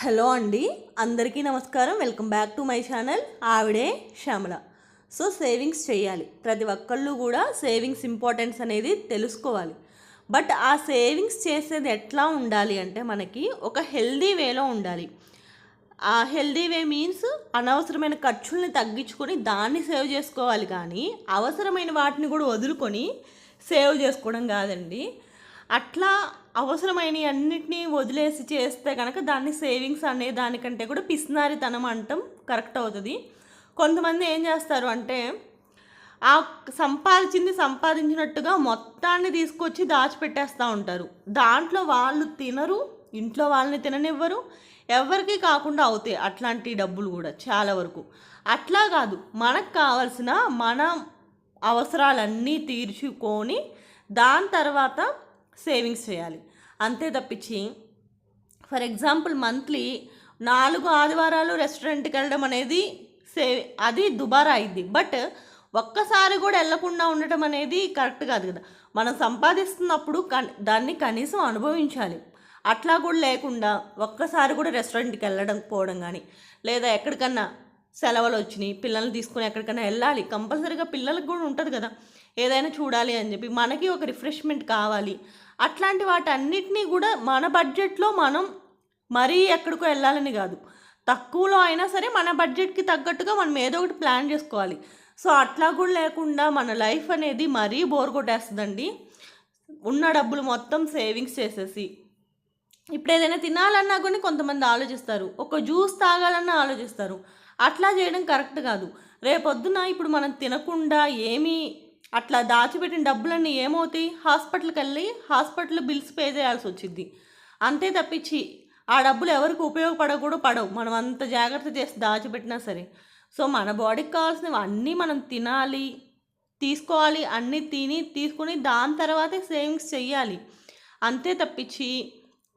Hello అండి అందరికీ నమస్కారం. Welcome back to my channel. ఆవిడే శ్యామల. సో సేవింగ్స్ చేయాలి. ప్రతి ఒక్కళ్ళు కూడా సేవింగ్స్ ఇంపార్టెన్స్ అనేది తెలుసుకోవాలి. బట్ ఆ సేవింగ్స్ చేసేది ఎట్లా ఉండాలి అంటే మనకి ఒక హెల్దీ వేలో ఉండాలి. ఆ హెల్దీ వే మీన్స్ అనవసరమైన ఖర్చుల్ని తగ్గించుకొని దాన్ని సేవ్ చేసుకోవాలి కానీ అవసరమైన వాటిని కూడా వదులుకొని సేవ్ చేసుకోవడం కాదండి. అట్లా అవసరమైన అన్నిటినీ వదిలేసి చేస్తే కనుక దాన్ని సేవింగ్స్ అనే దానికంటే కూడా పిసినారితనం అంటాం కరెక్ట్ అవుతుంది. కొంతమంది ఏం చేస్తారు అంటే ఆ సంపాదించింది సంపాదించినట్టుగా మొత్తాన్ని తీసుకొచ్చి దాచిపెట్టేస్తూ ఉంటారు. దాంట్లో వాళ్ళు తినరు ఇంట్లో వాళ్ళని తిననివ్వరు ఎవరికి కాకుండా అవుతాయి అట్లాంటి డబ్బులు కూడా చాలా వరకు. అట్లా కాదు మనకు కావాల్సిన మన అవసరాలన్నీ తీర్చుకొని దాని తర్వాత సేవింగ్స్ చేయాలి. అంతే తప్పించి ఫర్ ఎగ్జాంపుల్ మంత్లీ నాలుగు ఆదివారాలు రెస్టారెంట్కి వెళ్ళడం అనేది సేవ్ అది దుబారా అయింది. బట్ ఒక్కసారి కూడా వెళ్ళకుండా ఉండటం అనేది కరెక్ట్ కాదు కదా. మనం సంపాదిస్తున్నప్పుడు దాన్ని కనీసం అనుభవించాలి. అట్లా కూడా లేకుండా ఒక్కసారి కూడా రెస్టారెంట్కి వెళ్ళడం పోవడం కానీ లేదా ఎక్కడికన్నా సెలవులు వచ్చినాయి పిల్లల్ని తీసుకుని ఎక్కడికైనా వెళ్ళాలి. కంపల్సరీగా పిల్లలకు కూడా ఉంటుంది కదా. ఏదైనా చూడాలి అని చెప్పి మనకి ఒక రిఫ్రెష్మెంట్ కావాలి. అట్లాంటి వాటన్నిటినీ కూడా మన బడ్జెట్లో మనం మరీ ఎక్కడికో వెళ్ళాలని కాదు. తక్కువలో అయినా సరే మన బడ్జెట్కి తగ్గట్టుగా మనం ఏదో ఒకటి ప్లాన్ చేసుకోవాలి. సో అట్లా కూడా లేకుండా మన లైఫ్ అనేది మరీ బోర్ కొట్టేస్తుందండి. ఉన్న డబ్బులు మొత్తం సేవింగ్స్ చేసేసి. ఇప్పుడు ఏదైనా తినాలన్నా కూడా కొంతమంది ఆలోచిస్తారు. ఒక జ్యూస్ తాగాలన్నా ఆలోచిస్తారు. అట్లా చేయడం కరెక్ట్ కాదు. రేపొద్దున ఇప్పుడు మనం తినకుండా ఏమీ అట్లా దాచిపెట్టిన డబ్బులన్నీ ఏమవుతాయి? హాస్పిటల్కి వెళ్ళి హాస్పిటల్ బిల్స్ పే చేయాల్సి వచ్చింది అంతే తప్పించి ఆ డబ్బులు ఎవరికి ఉపయోగపడకూడదు పడవు. మనం అంత జాగ్రత్త చేసి దాచిపెట్టినా సరే. సో మన బాడీకి కావాల్సినవి అన్నీ మనం తినాలి తీసుకోవాలి అన్నీ తిని తీసుకొని దాని తర్వాతే సేవింగ్స్ చేయాలి అంతే తప్పించి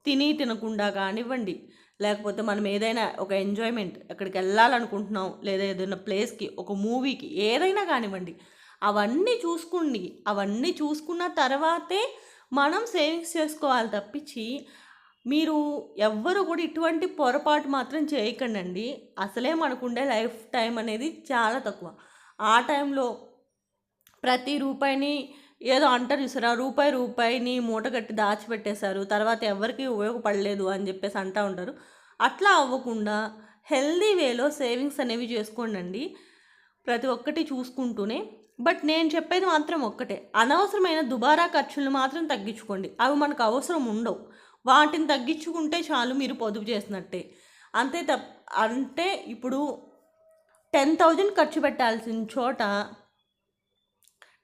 తిని తినకుండా కానివ్వండి. లేకపోతే మనం ఏదైనా ఒక ఎంజాయ్మెంట్ ఎక్కడికి వెళ్ళాలనుకుంటున్నాం లేదా ఏదైనా ప్లేస్కి ఒక మూవీకి ఏదైనా కానివ్వండి. అవన్నీ చూసుకోండి. అవన్నీ చూసుకున్న తర్వాతే మనం సేవింగ్స్ చేసుకోవాలి తప్పించి మీరు ఎవ్వరు కూడా ఇటువంటి పొరపాటు మాత్రం చేయకండి అసలే మనకుండే లైఫ్ టైం అనేది చాలా తక్కువ. ఆ టైంలో ప్రతి రూపాయిని ఏదో అంటారు చూసారా? రూపాయి రూపాయిని మూట కట్టి దాచిపెట్టేశారు. తర్వాత ఎవరికి ఉపయోగపడలేదు అని చెప్పేసి అంటూ ఉంటారు. అట్లా అవ్వకుండా హెల్దీ వేలో సేవింగ్స్ అనేవి చేసుకోండి ప్రతి ఒక్కటి చూసుకుంటూనే బట్ నేను చెప్పేది మాత్రం ఒక్కటే. అనవసరమైన దుబారా ఖర్చులను మాత్రం తగ్గించుకోండి. అవి మనకు అవసరం ఉండవు. వాటిని తగ్గించుకుంటే చాలు మీరు పొదుపు చేసినట్టే. అంతే తప్ప అంటే ఇప్పుడు టెన్ థౌజండ్ ఖర్చు పెట్టాల్సిన చోట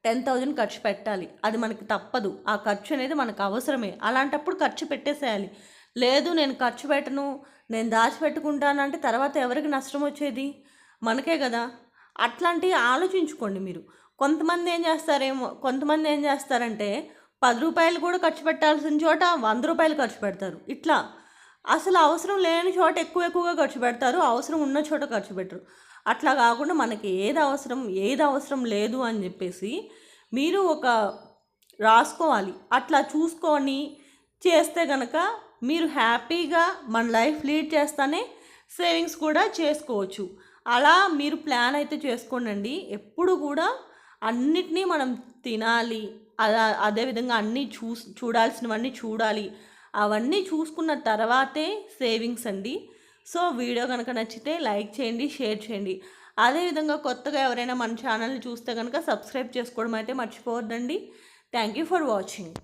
టెన్ థౌజండ్ ఖర్చు పెట్టాలి. అది మనకి తప్పదు. ఆ ఖర్చు అనేది మనకు అవసరమే. అలాంటప్పుడు ఖర్చు పెట్టేసేయాలి. లేదు నేను ఖర్చు పెట్టను నేను దాచిపెట్టుకుంటానంటే తర్వాత ఎవరికి నష్టం వచ్చేది? మనకే కదా. అట్లాంటివి ఆలోచించుకోండి మీరు. కొంతమంది ఏం చేస్తారేమో కొంతమంది ఏం చేస్తారంటే పది రూపాయలు కూడా ఖర్చు పెట్టాల్సిన చోట వంద రూపాయలు ఖర్చు పెడతారు. ఇట్లా. అసలు అవసరం లేని చోట ఎక్కువ ఎక్కువగా ఖర్చు పెడతారు అవసరం ఉన్న చోట ఖర్చు పెట్టరు. అట్లా కాకుండా మనకి ఏది అవసరం ఏది అవసరం లేదు అని చెప్పేసి మీరు ఒక రాసుకోవాలి. అట్లా చూసుకొని చేస్తే కనుక మీరు హ్యాపీగా మన లైఫ్ లీడ్ చేస్తానే సేవింగ్స్ కూడా చేసుకోవచ్చు. అలా మీరు ప్లాన్ అయితే చేసుకోండి ఎప్పుడు కూడా అన్నిటినీ మనం తినాలి. అలా అదేవిధంగా అన్నీ చూ చూడాల్సినవన్నీ చూడాలి. అవన్నీ చూసుకున్న తర్వాతే సేవింగ్స్ అండి. సో వీడియో కనుక నచ్చితే లైక్ చేయండి షేర్ చేయండి. అదేవిధంగా కొత్తగా ఎవరైనా మన ఛానల్ని చూస్తే కనుక సబ్స్క్రైబ్ చేసుకోవడం అయితే మర్చిపోవద్దండి. Thank you for watching.